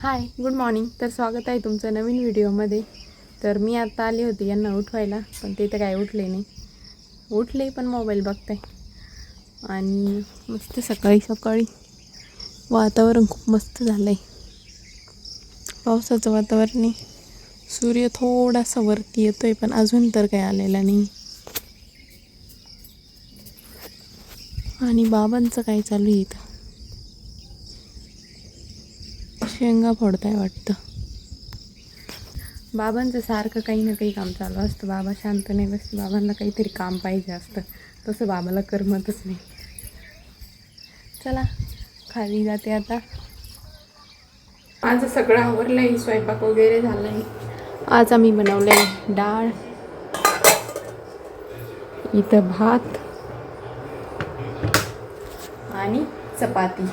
Hi good morning तर स्वागत आहे तुमचं नवीन व्हिडिओमध्ये. तर मी आता आली होती यांना उठवायला पण ते तर काय उठले नाही. उठले पण मोबाईल बघताय. आणि मस्त सकाळी सकाळी वातावरण खूप मस्त झालं आहे पावसाचं वातावरण आहे. सूर्य थोडासा वरती येतो आहे पण अजून तर काय आलेला नाही. आणि बाबांचं काय चालू आहे इथं? शेंगा फोडताय वाटतं. बाबांचं सारखं काही ना काही काम चालू असतं. बाबा शांत नाही बस बाबांना काहीतरी काम पाहिजे असतं. तसं बाबाला करमतच नाही. चला खाली जाते आता. माझं सगळं आवरलं आहे स्वयंपाक वगैरे झाला आहे आज आम्ही बनवलं आहे डाळ इथं भात आणि चपाती.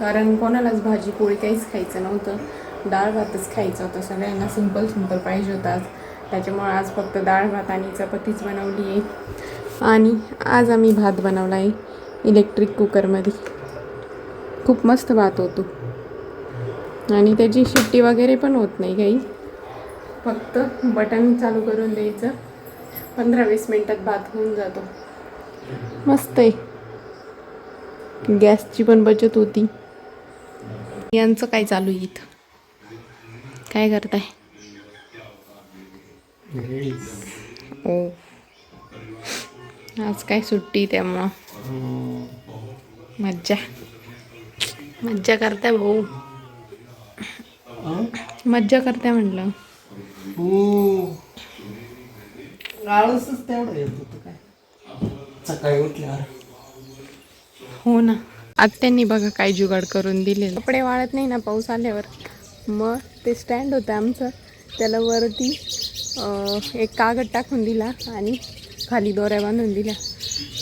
कारण कोणालाच भाजी पोळी काहीच खायचं नव्हतं. डाळ भातच खायचं होतं. सगळ्यांना सिंपल सिंपल पाहिजे होता आज. त्याच्यामुळे आज फक्त डाळ भात आणि चपातीच बनवली आहे. आणि आज आम्ही भात बनवला आहे इलेक्ट्रिक कुकरमध्ये खूप मस्त भात होतो. आणि त्याची शिट्टी वगैरे पण होत नाही काही. फक्त बटन चालू करून द्यायचं. पंधरा वीस मिनटात भात होऊन जातो. मस्त आहे. गॅसची पण बचत होती. यांचं काय चालू आहे इथं? काय करताय? ओ आज काय सुट्टी त्यामुळं? मज्जा. मज्जा करताय भाऊ. मज्जा करताय म्हटलं हो. आळसच तेवढं येत होतं काय? सकाळी उठल्यावर. हो ना. आत्यांनी बघा काय जुगाड करून दिले कपडे वाळत नाही ना पाऊस आल्यावर. मग ते स्टँड होतं आमचं. त्याला वरती एक कागद टाकून दिला आणि खाली दोऱ्या बांधून दिल्या.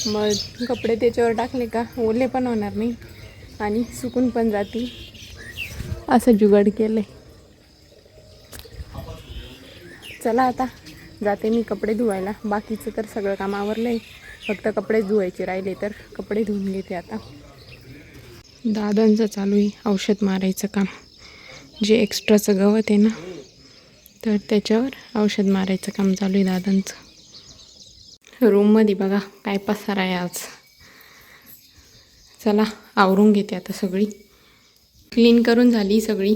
मग कपडे त्याच्यावर टाकले का? ओले पण होणार नाही. आणि सुकून पण जातील. असं जुगाड केलं चला आता जाते मी कपडे धुवायला. बाकीचं तर सगळं काम आवरलं आहे फक्त कपडे धुवायचे राहिले तर कपडे धुवून घेते आता. दादांचं चालू आहे औषध मारायचं काम. जे एक्स्ट्राचं गवत आहे ना तर त्याच्यावर औषध मारायचं काम चालू आहे दादांचं. रूममध्ये बघा काय पसार आहे आज. चला आवरून घेते आता सगळी. क्लीन करून झाली सगळी.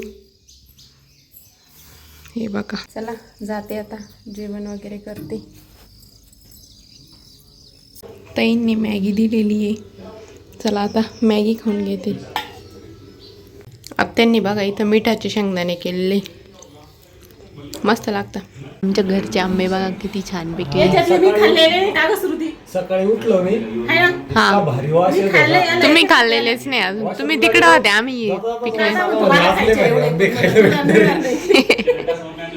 हे बघा. चला जाते आता. जेवण वगैरे करते. ताईंनी मॅगी दिलेली आहे. चला आता मॅगी खाऊन घेते. आत्यांनी बघा इथं मिठाचे शेंगदाणे केलेले. मस्त लागतं. आमच्या घरचे आंबे बघा किती छान पिकले सकाळी उठलो मी. हा. का भारी वास येत होता. तुम्ही खाल्लेलेच नाही अजून. तुम्ही तिकडं होते आम्ही पिकले नाचले पाहिजे, आंबे खायला भेटणार.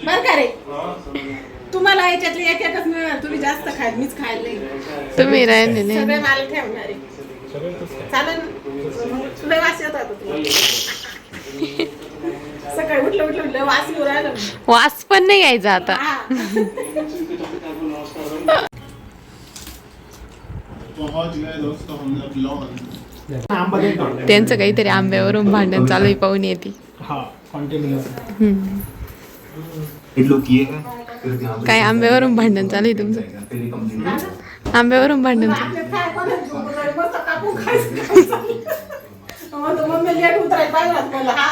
बर का रे? तुम्हाला याच्यातले एक एकच मिळणार तुम्ही जास्त खाय मीच खायला. तुम्ही राहिले सगळे नाही मला ठेवणार. आहे चालेल. वास येत तुला सकाळी उठलं उठलं उठलं वास येऊ राहिला. वास पण नाही घ्यायचा आता. त्यांचं काहीतरी आंब्यावरून भांडण चालू आहे पाहून येते. हा हैं काय आंब्यावरून भांडण चालू आहे तुमचं? आंब्यावरून भांडण चालू काय मम्मी लेट पाहिजे मला हा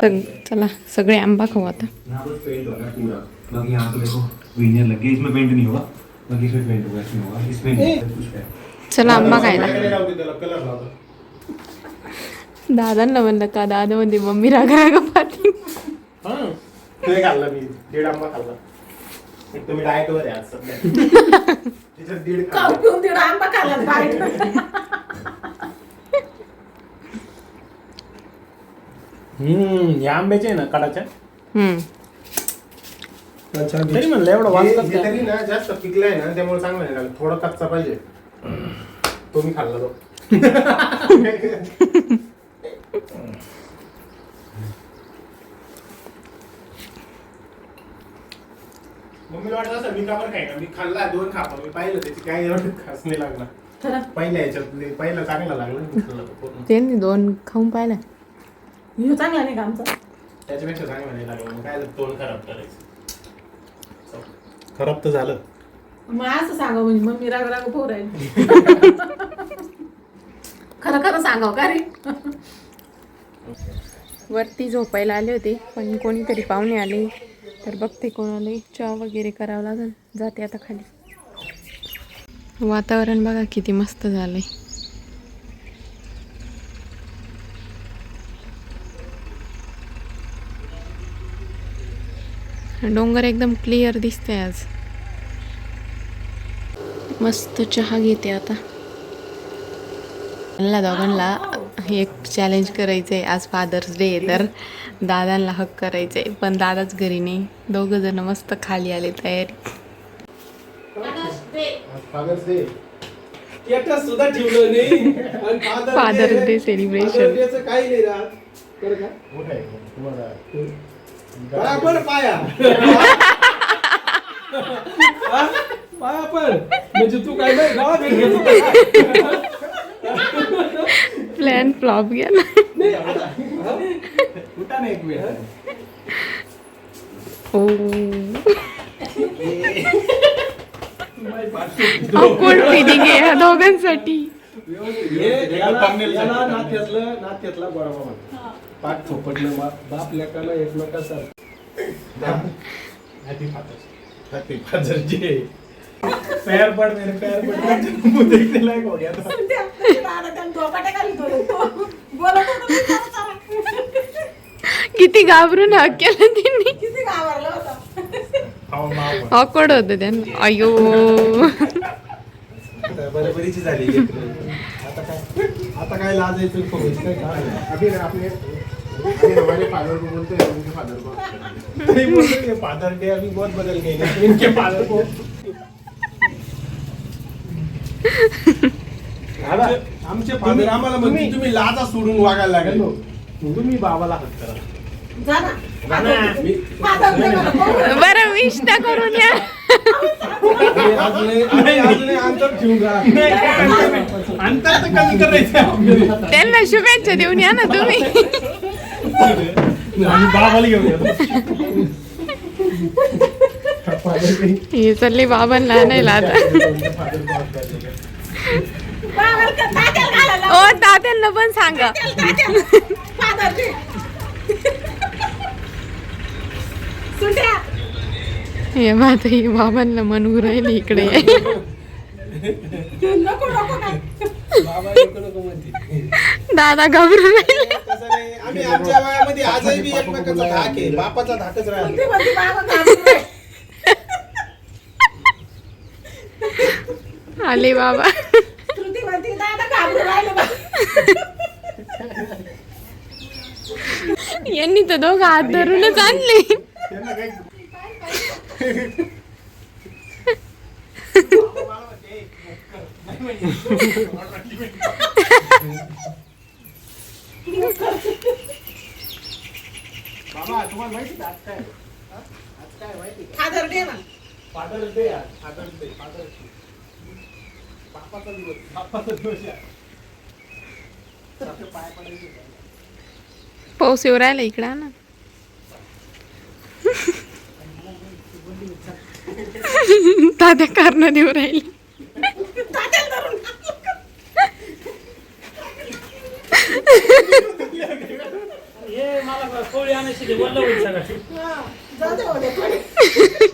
सग- चला सगळे आंबा खाऊ आता. बाकी यहाँ तो देखो विनियर लगे. इसमें पेंट नहीं होगा. बाकी इसमें पेंट होगा इसमें होगा. इसमें सब कुछ है. चला आंबा खायला. दादांना म्हणलं का दादा म्हणते मम्मी राग राग हा खाल्ला मी दीड आंबा खाल्ला. एक तुम्ही डाएट वर आहे आज सध्या. दीड तिकडं आंबा खाल्ला बाहेर. हम्म या आंब्याचे आहे ना कडाच्या? हम्म. तरी म्हणलं एवढं वास हे- हे? तरी ना जास्त पिकलाय ना त्यामुळे चांगलं नाही लागलं थोडा कच्चा पाहिजे. तो मी खाल्ला तो. वाटत असं मी का बरं खायना मी खाल्ला दोन खापा. मी पाहिलं त्याची काय एवढं खास नाही लागला खरं पहिल्या ह्याच्यात पहिलं चांगलं लागलं ना पूर्ण. त्यांनी दोन खाऊन पाहिलं. चांगला नाही का आमचा? त्याच्यापेक्षा चांगलं नाही लागलं. मग काय तोंड खराब करायचं? खराब तर झालं. मग असं सांगा म्हणजे मम्मी राग राग पोर आहे खरं खरं सांगाव का रे? वरती झोपायला आले होते पण कोणीतरी पाहुणे आले. तर बघते कोणाला चहा वगैरे करावं लागेल. जाते आता खाली. वातावरण बघा किती मस्त झालंय. डोंगर एकदम क्लिअर दिसते आज. मस्त चहा घेते आता. मला दोघांना. एक चॅलेंज करायचं आहे आज फादर्स डे आहे तर दादांना हक करायचं आहे पण दादाच घरी नाही. दोघं जण मस्त खाली आले तयारी. फादर्स डे सुद्धा ठेवलं नाही. काही नाही राहत. तुम्हाला पाया पण पाया. हा? पाया पण. म्हणजे तू काय नाही? प्लॅन फ्लॉप गेला ओ फिलिंग आहे ह्या दोघांसाठी. हे नात्यातलं नात्यातला पाठ थोपटलं बाप लेकाला हॅपी हॅपी फादर्स डे पैर पड मेरे पैर पड. मुझे देखने लायक हो गया था. किती घाबरून हक केला त्यांनी ऑकवर्ड होतं. त्यांना अयो. बरोबरीची झाली आता काय? आता अभी हमारे फादर को फादर डे अभी बहुत बदल गए हैं इनके फादर को आमचे- आमचे फादर आम्हाला म्हणते तुम्ही लाजा सोडून वागायला लागले. तुम्ही बाबाला हक करा. जा ना. जा ना. मी फादर दे मला बोल. बरं विश तर करून या. मी अजूनही आम्ही अजूनही अंतर ठेवून राहा. अंतर तर कमी करायचं आपल्याला. त्यांना शुभेच्छा देऊन या ना तुम्ही. आणि बाबाला घेऊन येतो हे चालले बाबांना आणायला आता. तात्याला घालायला ओ तात्यांना पण सांगा. हे माझं हे बाबांना म्हणू राहिले इकडे. ये. नको नको. काय बाबा नको नको म्हणते. दादा घाबरून राहिले. तसं नाही आम्ही आमच्या वयामध्ये आजही बी एकमेकाचा धाक आहे. बापाचा धाकच राहिला. ती म्हणते बाबा घाबरून आहे. आले बाबा श्रुती म्हणते दादा घाबरून राहिलं बा. यांनी तर दोघं हात धरूनच आणले. फादर दे ना फादर्स डे आज फादर्स डे बापाचा दिवस बापाचा दिवस आहे सारखं पाय पडायचे पाऊस येऊ राहिला इकडं ना. दादा कारण देऊ राहिले. हा.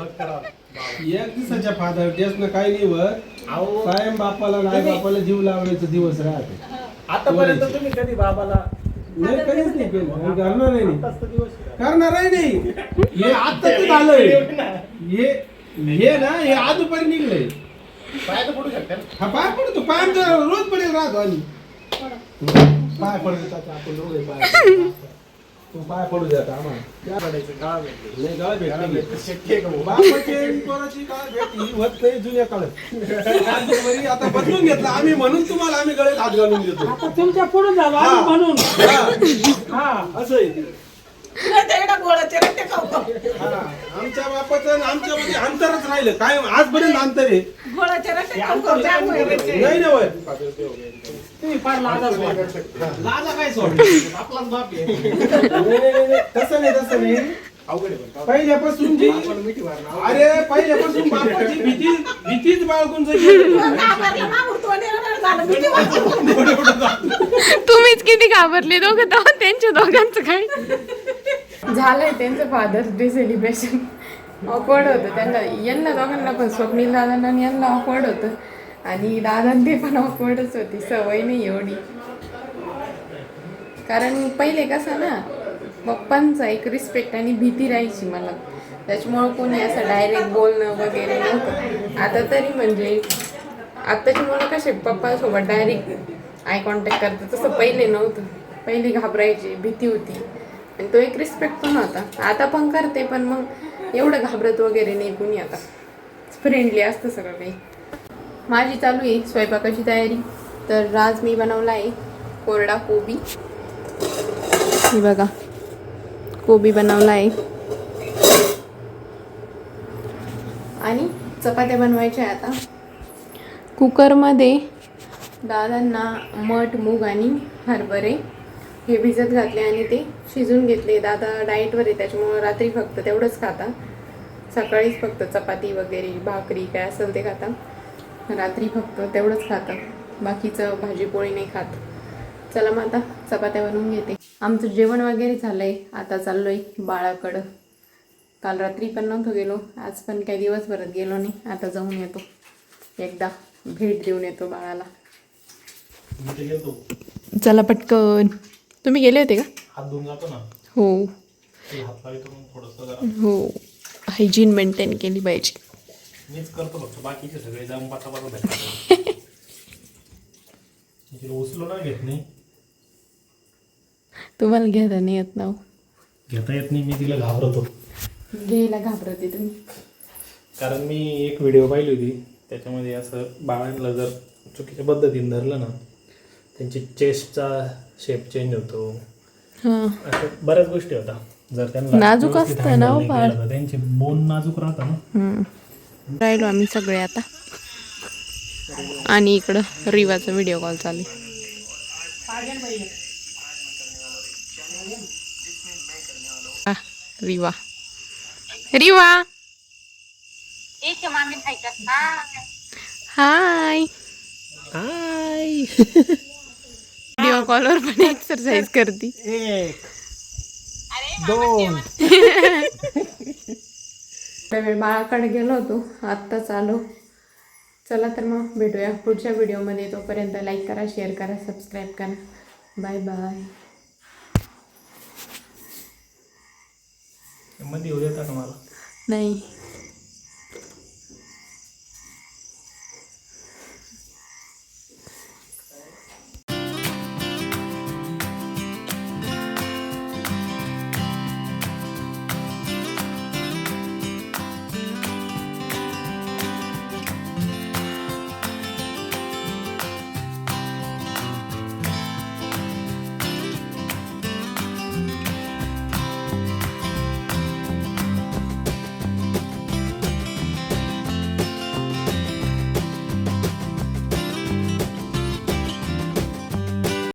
एक दिवसाच्या फादर डेस न काही नाही अहो. कायम बापाला नाही बापाला जीव लावण्याचा दिवस राहते. आतापर्यंत तुम्ही कधी बाबाला नाही कधीच नाही केलं. आणि करणार नाही. आताच तर दिवस आहे. करणारही नाही. हे आत्ताच झालंय. हे हे ना हे आजूपर्यंत निघलंय. पाय तर पडू शकता ना. हा पाय पडतो. पाय आमचा रोज पडेल राहतो आणि पाय पडतो आपण दोघे पाय तू पाय पडू दे आता आम्हाला. पडायचं गाळ भेटलं. नाही गाळ गाळ भेटली. भेटलं शक्य आहे का भाऊ? बापाची पोराची काळ भेट ही होत नाही जुन्या काळात. आता बदलून घेतला. आम्ही म्हणून तुम्हाला आम्ही गळ्यात हात घालून देतो. तुमच्यापुढे झालो हा. आम्ही म्हणून. हा. हा. असं आहे. आमच्या बापाचं आणि आमच्या मध्ये अंतरच राहिलं. काय आजपर्यंत अंतर आहे. नाही ना वय तुम्ही फार लाजाच वाटत लाजा काय सोड? आपलाच बाप आहे. नाही, नाही, नाही, तसं नाही तसं नाही. अवघड आहे पण. पहिल्यापासून जी आपण मिठी मारणार अरे पहिल्यापासून बापाची भीती भीतीच बाळगून जगली. तुम्हीच किती घाबरले दोघं तेव्हा त्यांच्या दोघांचं काय? झालंय त्यांचं फादर्स डे सेलिब्रेशन ऑकवर्ड होतं. त्यांना यांना दोघांना पण स्वप्नील दादांना आणि यांना ऑकवर्ड होतं. आणि दादा ते पण ऑकवर्डच होती. सवय नाही एवढी. कारण पहिले कसं ना पप्पांचा एक रिस्पेक्ट आणि भीती राहायची मला. त्याच्यामुळं कोणी असं डायरेक्ट बोलणं वगैरे नव्हतं. आता तरी म्हणजे आत्ताची मुलं कसे पप्पासोबत डायरेक्ट आय कॉन्टॅक्ट करतात. तसं पहिले नव्हतं. पहिले घाबरायची भीती होती. आणि तो एक रिस्पेक्ट पण होता. आता पण करते पण मग एवढं घाबरत वगैरे नाही कुणी आता. फ्रेंडली असतं सगळं काही. माझी चालू आहे स्वयंपाकाची तयारी. तर आज मी बनवला आहे कोरडा कोबी. हे बघा. कोबी बनवला आहे. आणि चपात्या बनवायच्या आहे आता. कुकरमध्ये दादांना मठ मूग आणि हरभरे. हे भिजत घातले आणि ते शिजून घेतले. दादा डाएटवर आहे त्याच्यामुळं रात्री फक्त तेवढंच खाता. सकाळीच फक्त चपाती वगैरे भाकरी काय असेल ते खाता. रात्री फक्त तेवढंच खाता. बाकीचं भाजी पोळी नाही खात. चला मग आता चपात्या बनवून घेते. आमचं जेवण वगैरे झालं आहे आता चाललो आहे बाळाकडं. काल रात्री पण नव्हतं गेलो. आज पण काही दिवसभरात गेलो नाही. आता जाऊन येतो. एकदा भेट देऊन येतो बाळाला. मी ते गेलतो चला पटकन. तुम्ही गेले होते का? हात धुवून जातो ना. हो. ते हात लावितो मग थोडंसं जरा. हो. हायजीन मेंटेन केली पाहिजे. मीच करतो फक्त. बाकीचे सगळे जाऊन पाचा पाचा भेटतात तिला उचलो ना घेत नाही. तुम्हाला घ्यायला नाही येत ना हो. घेता येत नाही. मी तिला घाबरतो. घ्यायला घाबरते तुम्ही. कारण मी एक व्हिडिओ पाहिली होती. त्याच्यामध्ये असं बाळांना जर चुकीच्या पद्धतीने धरलं ना त्यांची चेस्टचा शेप चेंज होतो. हां. बऱ्याच गोष्टी होतात जर त्यांना नाजूक असतं ना हो त्यांचे बोन नाजूक राहतं ना. हम्म. राहिलो आम्ही सगळे आता. आणि इकडं रिवाचा व्हिडिओ कॉल चालू रिवा. रिवा. हाय. हाय. व्हिडिओ कॉलवर पण एक्सरसाइज करती एक दोन वेळ बाळाकडे गेलो होतो आत्ताच आलो चला तर मग भेटूया पुढच्या व्हिडिओमध्ये तोपर्यंत लाईक करा शेअर करा सबस्क्राईब करा बाय बायमध्ये येऊ देता का मला नाही